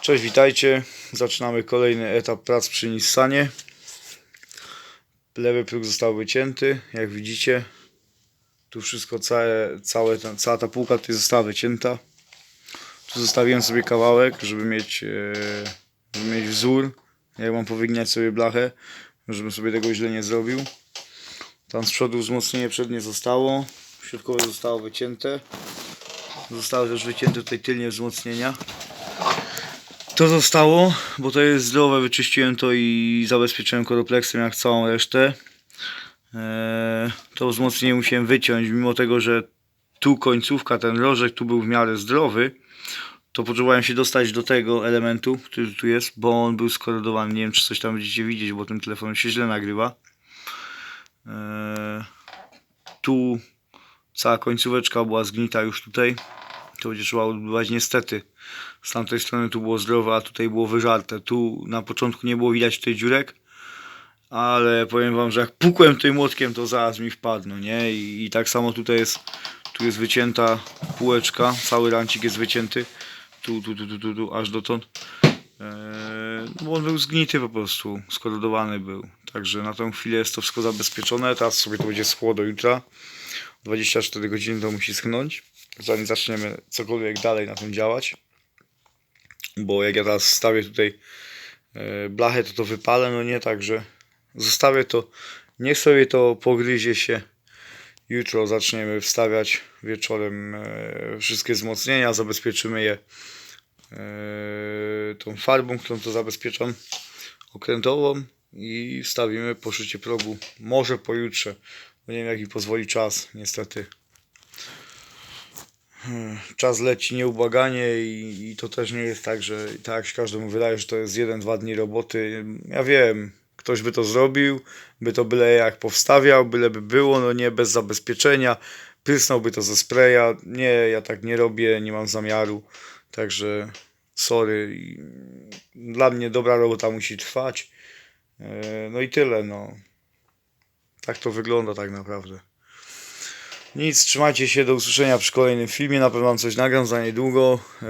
Cześć, witajcie. Zaczynamy kolejny etap prac przy Nissanie. Lewy próg został wycięty, jak widzicie. Tu wszystko, całe, całe, cała ta półka tutaj została wycięta. Tu zostawiłem sobie kawałek, żeby mieć, e, żeby mieć wzór. Jak mam powygniać sobie blachę, żebym sobie tego źle nie zrobił. Tam z przodu wzmocnienie przednie zostało. Środkowe zostało wycięte. Zostały też wycięte tutaj tylnie wzmocnienia. To zostało, bo to jest zdrowe, wyczyściłem to i zabezpieczyłem koropleksem jak całą resztę. Eee, to wzmocnienie musiałem wyciąć, mimo tego, że tu końcówka, ten rożek tu był w miarę zdrowy, to potrzebowałem się dostać do tego elementu, który tu jest, bo on był skorodowany. Nie wiem, czy coś tam będziecie widzieć, bo tym telefonem się źle nagrywa. Eee, tu cała końcóweczka była zgnita już tutaj. To będzie trzeba odbywać niestety. Z tamtej strony tu było zdrowe, a tutaj było wyżarte. Tu na początku nie było widać tej dziurek, ale powiem wam, że jak pukłem tym młotkiem, to zaraz mi wpadł, nie? I, I tak samo tutaj jest, tu jest wycięta półeczka, cały rancik jest wycięty. Tu, tu, tu, tu, tu, tu aż dotąd. Eee, bo on był zgnity po prostu, skorodowany był. Także na tą chwilę jest to wszystko zabezpieczone. Teraz sobie to będzie schło do jutra. 24 godziny to musi schnąć, zanim zaczniemy cokolwiek dalej na tym działać. Bo jak ja teraz stawię tutaj e, blachę, to to wypalę, no nie, także zostawię to, niech sobie to pogryzie się. Jutro zaczniemy wstawiać wieczorem e, wszystkie wzmocnienia, zabezpieczymy je e, tą farbą, którą to zabezpieczam, okrętową i wstawimy poszycie progu, może pojutrze, nie wiem jak mi pozwoli czas, niestety. Hmm, Czas leci nieubłaganie i, i to też nie jest tak, że tak się każdemu wydaje, że to jest jeden, dwa dni roboty. Ja wiem, ktoś by to zrobił, by to byle jak powstawiał, byle by było, no nie bez zabezpieczenia, prysnąłby to ze spraya. Nie, ja tak nie robię, nie mam zamiaru, także sorry. Dla mnie dobra robota musi trwać. E, No i tyle, no. Tak to wygląda tak naprawdę. Nic, trzymajcie się, do usłyszenia przy kolejnym filmie. Na pewno coś nagram za niedługo. Eee,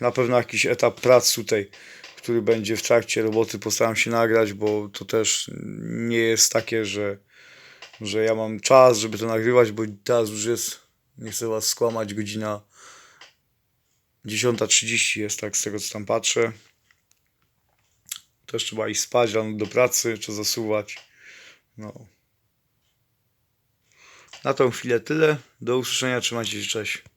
Na pewno jakiś etap prac tutaj, który będzie w trakcie roboty, postaram się nagrać, bo to też nie jest takie, że, że ja mam czas, żeby to nagrywać, bo teraz już jest, nie chcę was skłamać, godzina 10.30 jest, tak z tego co tam patrzę. Też trzeba iść spać, rano do pracy, trzeba zasuwać. No. Na tą chwilę tyle. Do usłyszenia, trzymajcie się, cześć.